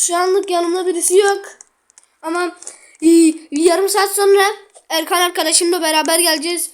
Şu anlık yanımda birisi yok. Ama e, yarım saat sonra Erkan arkadaşımla beraber geleceğiz.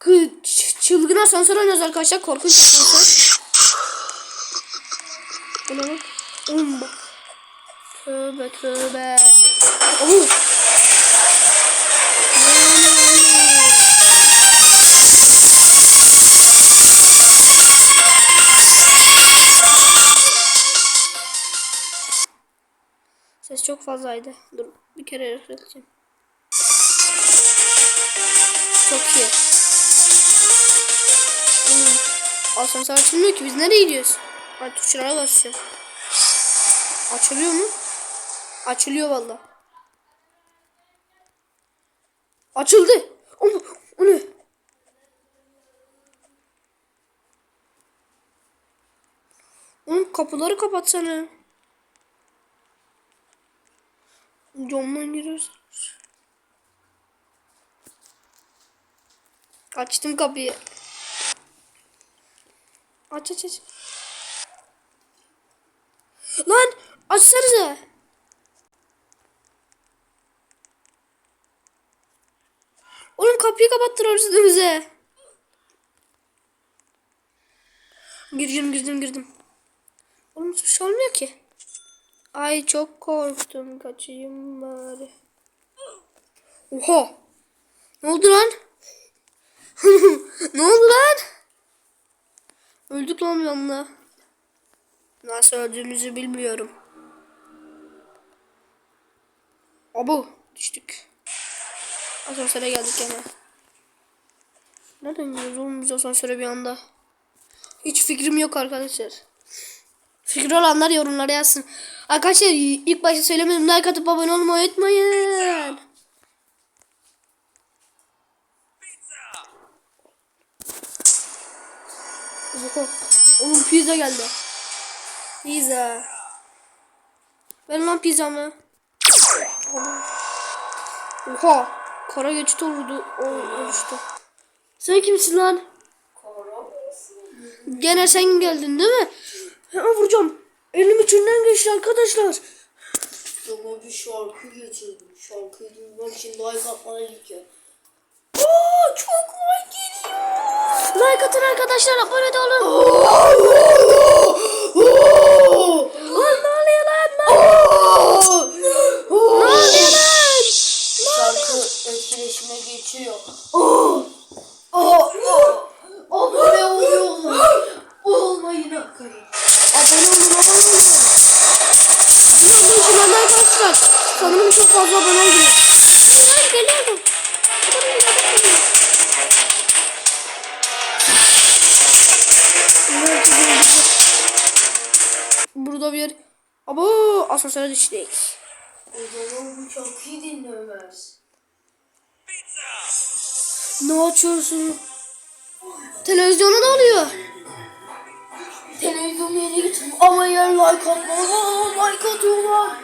Kı- Çılgın asansör oynuyoruz arkadaşlar. Korkunç asansör. Tövbe tövbe. Oh. Çok fazlaydı. Dur bir kere yükselteceğim. Çok iyi. Hmm. Asansör açılmıyor ki biz nereye gidiyoruz? Ay tuşlara basacağım. Açılıyor mu? Açılıyor valla. Açıldı. O, o ne? Oğlum kapıları kapatsana. Açtım kapıyı. Aç aç aç. Lan açsanıza. Oğlum kapıyı kapattılar üstümüze. Girdim girdim girdim. Oğlum hiçbir şey olmuyor ki. Ay çok korktum. Kaçayım bari. Oha. Ne oldu lan? ne oldu lan? Öldük lan yanına. Nasıl öldüğümüzü bilmiyorum. Abu düştük. Asansöre geldik gene. Nereden gidiyoruz oğlum biz asansöre bir anda? Hiç fikrim yok arkadaşlar. Fikri olanlar yorumlara yazsın. Arkadaşlar ilk başta söylemedim. Like atıp abone olmayı unutmayın. Oha. Oğlum pizza geldi. Pizza. Ben lan pizzamı. Oha. Kara geçit oldu. O, oluştu. Sen kimsin lan? Gene sen geldin değil mi? Hemen vuracağım. Elim içinden geçti arkadaşlar. Ama bir şarkı getirdim. Şarkıyı duymak için like atmaya gerekiyor. Oo, çok like geliyor. Like atın arkadaşlar abone de olun. Lan Burada bir Abo asansöre düştük. Dinlemez. Ne açıyorsun? Televizyona ne oluyor? Televizyon yerine gittim ama yer like atmalar. Like atıyorlar.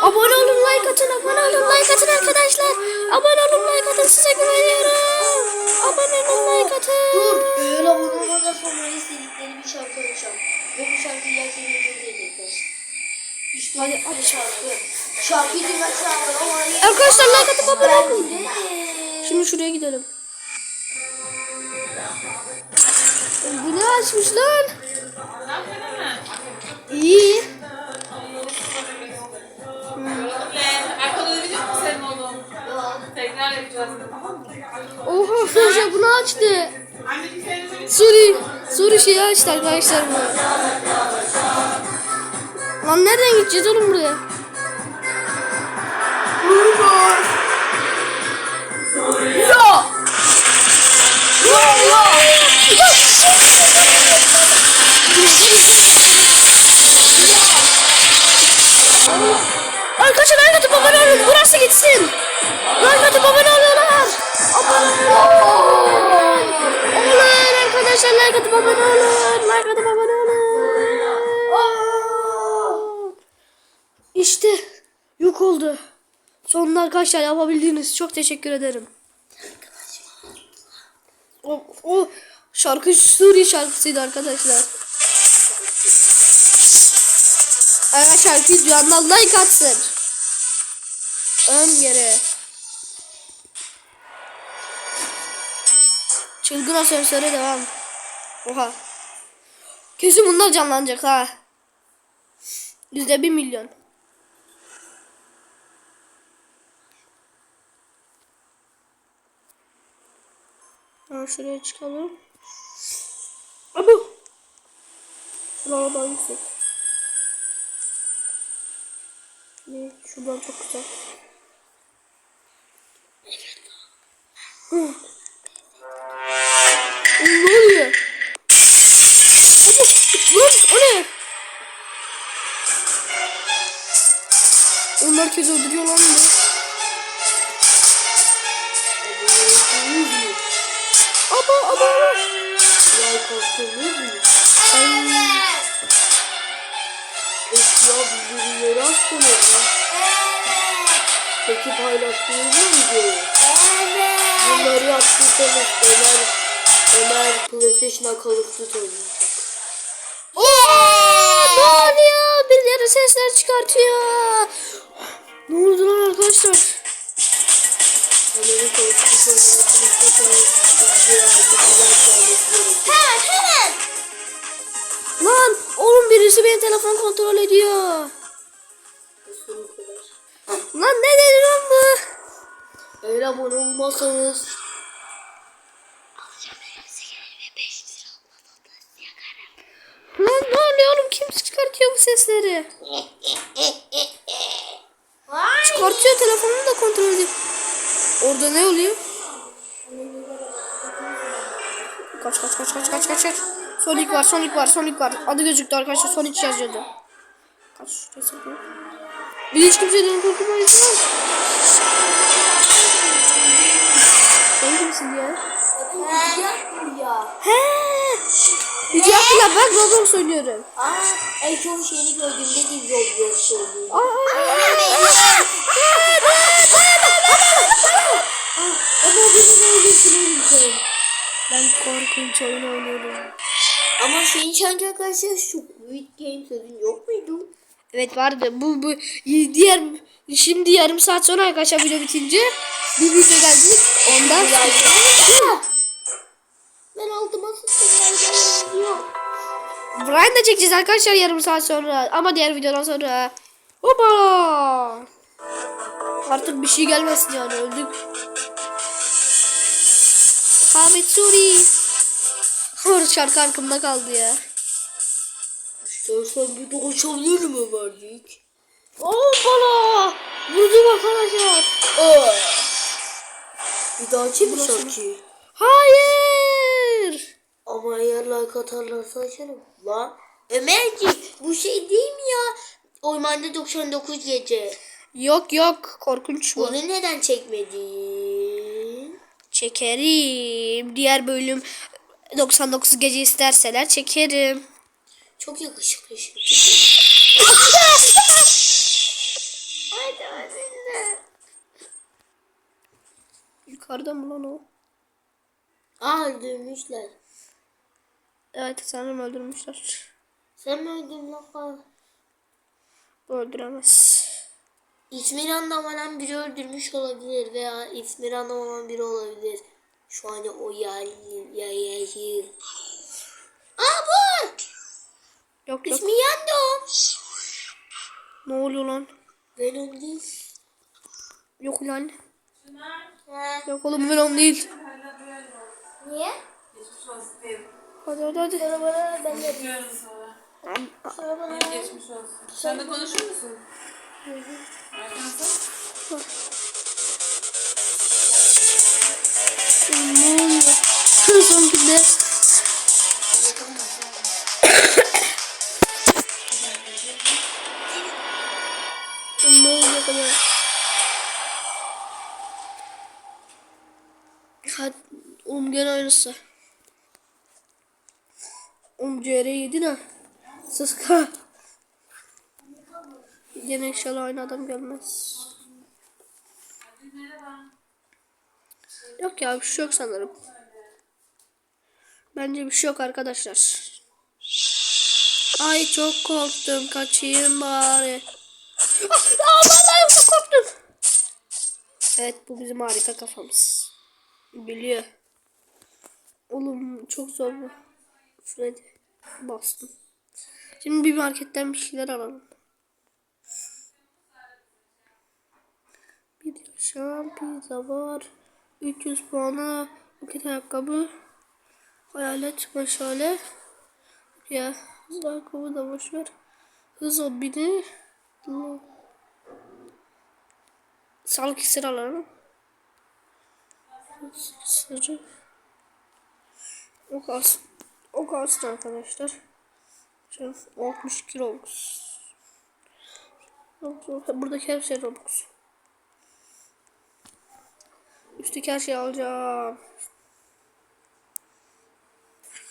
Abone olun, like atın, abone olun, like atın arkadaşlar. Abone olun, like atın, size güveniyorum. Abone olun, like atın. Dur. Böyle abone olmadan sonra istedikleri bir şarkı açacağım. Ve bu şarkıyı gerçekten çok edecekler. İşte Hadi Hadi şarkı. Şarkıyı dinlemek Arkadaşlar like atıp abone olun. Şimdi şuraya gidelim. Bu ne açmış lan? İyi. Oha arkadaşlar bunu açtı. Anneciğim Suri, Suri şeyi açtı arkadaşlar. Lan nereden gideceğiz oğlum buraya? Ya! Ya ya! Arkadaşlar like atıp abone olun. Burası gitsin. Like atıp abone oluyorlar. Abone olun. Arkadaşlar like atıp abone olun. Like atıp abone olun. İşte yok oldu. Sonunda arkadaşlar yapabildiğiniz çok teşekkür ederim. O, o şarkı Suri şarkısıydı arkadaşlar. Arkadaşlar videodan like atsın. Ön geri. Çılgın asansöre devam. Oha. Kesin bunlar canlanacak ha. Yüzde bir milyon. Ha, şuraya çıkalım. Abu. Şuraya daha yüksek. Ne? Şuradan çok güzel. Hı. Herkes öldürüyor lan bu. Aba aba aba. Ya korktunuz mu? Ay. Peki ya birbirleri attınız mı? Peki paylaştınız mı videoyu? Bunları yaptıysanız Ömer, Ömer PlayStation'a Call of Duty oynayacak. ne oluyor? Birileri sesler çıkartıyor. Ne oldu lan arkadaşlar? Çalması gerekiyor. Lan oğlum birisi benim telefon kontrol ediyor. Lan ne dedi lan bu? Eğer abone olmazsanız Lan ne oluyor oğlum? Kim çıkartıyor bu sesleri? Çıkartıyor telefonunu da kontrol ediyor. Orada ne oluyor? Kaç kaç kaç kaç kaç kaç kaç. Sonic var, Sonic var, Sonic var. Adı gözüktü arkadaşlar. Sonic yazıyordu. Kaç resim bu? Bir hiç kimseden korkmayın. Sen kimsin ya? ya. He. Hiç yaptılar ben Roblox oynuyorum. Aa, en son şeyini gördüğümde de Roblox oynuyorum. Aa, aa. Ama beni de öldürsün sen. Ben korkunç oyun oynuyorum. Ama senin şanki arkadaşlar şu Squid Game sözün yok muydu? Evet vardı. Bu bu diğer şimdi yarım saat sonra arkadaşlar video bitince bir video geldi. Ondan Ben altıma sıçtım. Brian da çekeceğiz arkadaşlar yarım saat sonra. Ama diğer videodan sonra. Hopa. Artık bir şey gelmesin yani öldük. Hamit Suri. Orada şarkı arkamda kaldı ya. İstersen bir de uçabilir mi verdik? Hoppala. Vurdum arkadaşlar. Aa. Bir daha mı şarkıyı? Hayır. Ama eğer like atarlarsa açarım. Lan Ömerciğim bu şey değil mi ya? Ormanda 99 gece. Yok yok korkunç bu. Onu neden çekmedin? Çekerim. Diğer bölüm 99 gece isterseler çekerim. Çok yakışıklı şimdi. Yukarıda mı lan o? Aa öldürmüşler. Evet sanırım öldürmüşler. Sen mi öldürdün lan falan? Öldüremez. İsmini anlamadan biri öldürmüş olabilir veya ismini anlamadan biri olabilir. Şu an o yayı yayı. Aa bu! Yok yok. İsmi yandı o. Ne oluyor lan? Venom değil. Yok lan. He. Yok oğlum Venom değil. Niye? Geçmiş olsun. Hadi hadi hadi. Sonra bana ben de sonra. sonra bana Geçmiş olsun. Sen de konuşur musun? Arkansa? Ne Sıska. Gene inşallah aynı adam gelmez. Yok ya bir şey yok sanırım. Bence bir şey yok arkadaşlar. Ay çok korktum. Kaçayım bari. Ah, ah, çok korktum. Evet bu bizim harika kafamız. Biliyor. Oğlum çok zor bu. Freddy. Bastım. Şimdi bir marketten bir şeyler alalım. Bir yaşam pizza var. 300 puana buket ayakkabı. Hayalet meşale. Ya hızlı ayakkabı da boş ver. Hız o bini. Sağlık iksiri alalım. Sırrı. O kalsın. O kalsın arkadaşlar. Şu 60 kilo. Buradaki her şey Robux. Üstteki her şeyi alacağım.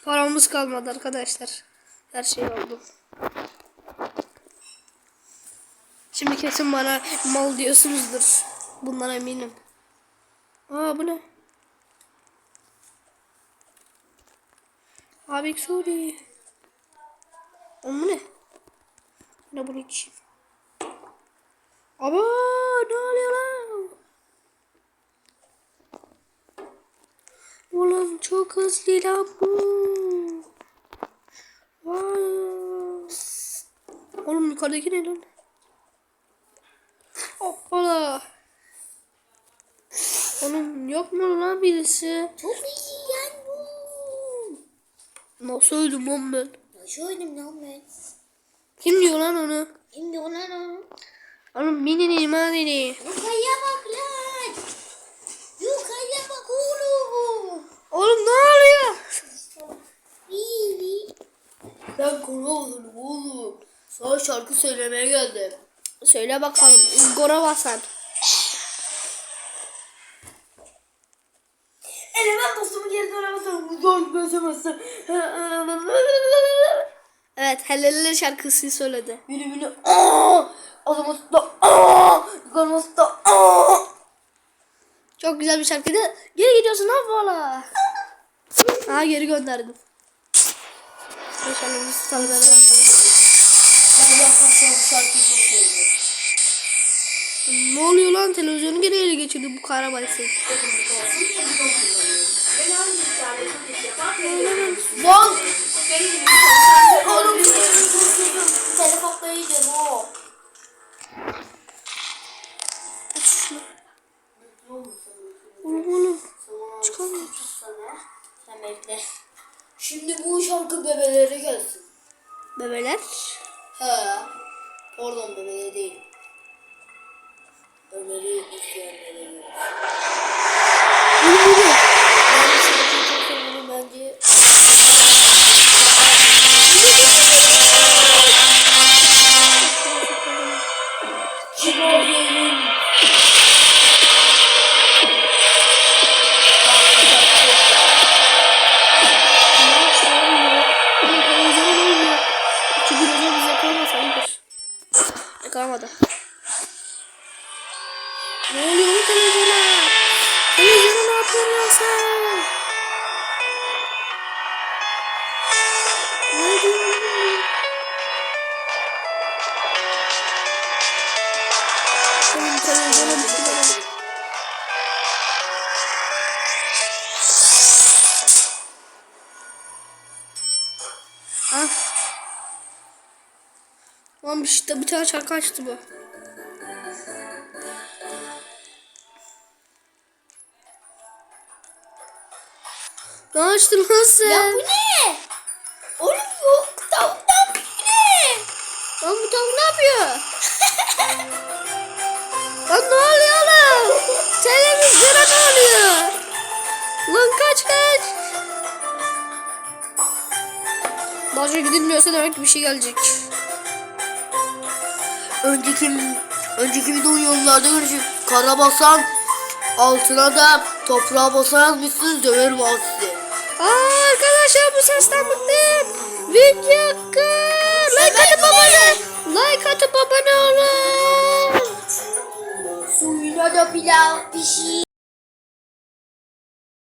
Paramız kalmadı arkadaşlar. Her şeyi aldım. Şimdi kesin bana mal diyorsunuzdur. Bundan eminim. Aa bu ne? Abi sorry. O bu ne? Ne bunu içeyim. Aba ne oluyor lan? Ulan çok hızlı lan bu. Vay. Oğlum yukarıdaki ne lan? Hoppala. Oğlum yok mu lan birisi? Çok iyi yani bu. Nasıl öldüm lan ben? Oynadım lan ben? Kim diyor lan onu? Şimdi ona ne? Oğlum minini manini. Yukarıya bak lan. Yukarıya bak oğlum. Oğlum ne oluyor? İyi. Ben konu oldum oğlum. Sana şarkı söylemeye geldim. Söyle bakalım. Gora basan. Eleman dostumu geri dönemezsem zor gözemezsem. Evet, Helelele şarkısını söyledi. Biri biri aaa. Adamı da aaa. Yukarıması da aaa. Çok güzel bir şarkıydı. Geri gidiyorsun ha valla. Aha geri gönderdim. İnşallah biz tanıdılar. Ben de arkadaşlar bu şarkıyı çok seviyorum. Ne oluyor lan televizyonu geri ele geçirdi bu karabayısı. Oğlum telefonla yiyeceğim o. Oğlum oğlum. Çıkamıyor. Sen bekle. Şimdi bu şarkı bebelere gelsin. Bebeler. He. Pardon bebelere değil. Ömer'i isteyenlere gelsin. Yakalamadı. Ne oluyor oğlum televizyona? Lan şey, bir tane şarkı açtı bu. Ne açtın lan sen? Ya bu ne? Oğlum yok. Tavuktan ne? Lan bu tavuk ne yapıyor? lan ne oluyor lan? Televizyona ne oluyor? Lan kaç kaç. Başka gidilmiyorsa demek ki bir şey gelecek. Önceki önceki video yollarda görüşürüz. Kara basan altına da toprağa basan yazmışsınız döverim abi sizi. Aa, arkadaşlar bu sesten bıktım. Video. Like atıp abone. Like atıp abone olun. Suyuna da pilav pişir.